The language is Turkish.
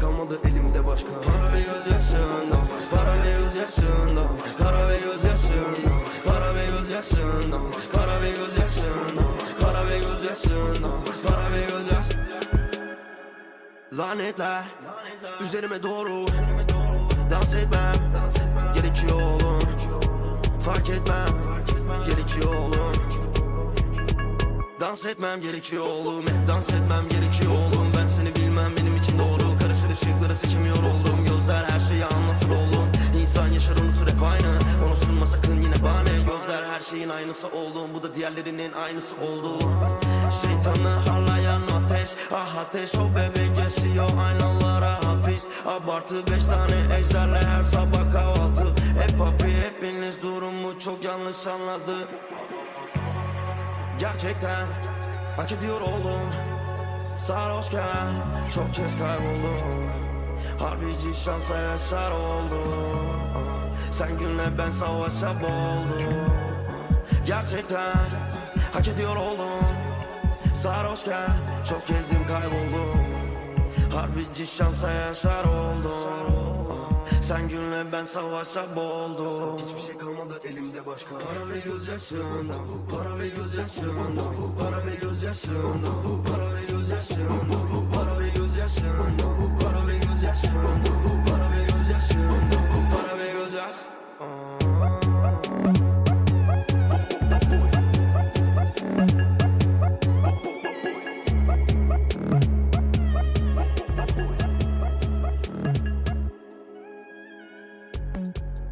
kalmadı elimde başka. Para ve gözyaşında Para ve gözyaşında Para ve gözyaşında Para ve gözyaşında Para ve gözyaşında Para ve gözyaşında Para ve gözyaşında Lanetler. Üzerime doğru. Dans etmem. Gerekiyor oğlum. Fark etmem. Gerekiyor oğlum. Dans etmem gerekiyor oğlum. Dans etmem gerekiyor oğlum şeyin aynısı oğlum Bu da diğerlerinin aynısı oldu Şeytanı harlayan ateş Ah ateş o bebek yaşıyor aynalara hapis. Abartı beş tane ejderle her sabah kahvaltı. Hep papi hepiniz durumu çok yanlış anladı. Gerçekten hak ediyor oldum. Sarhoşken çok kez kayboldum. Harbici şansa yaşar oldum. Sen günle ben savaşa boğuldum Gerçekten hak ediyor oldum. Sarhoşken çok gezdim kayboldum. Harbici şansa yaşar oldum. Sen günle ben savaşa boğuldum. Hiçbir şey kalmadı elimde başka. Para ve gözyaşında Para ve gözyaşında Para ve gözyaşında Para ve Bye.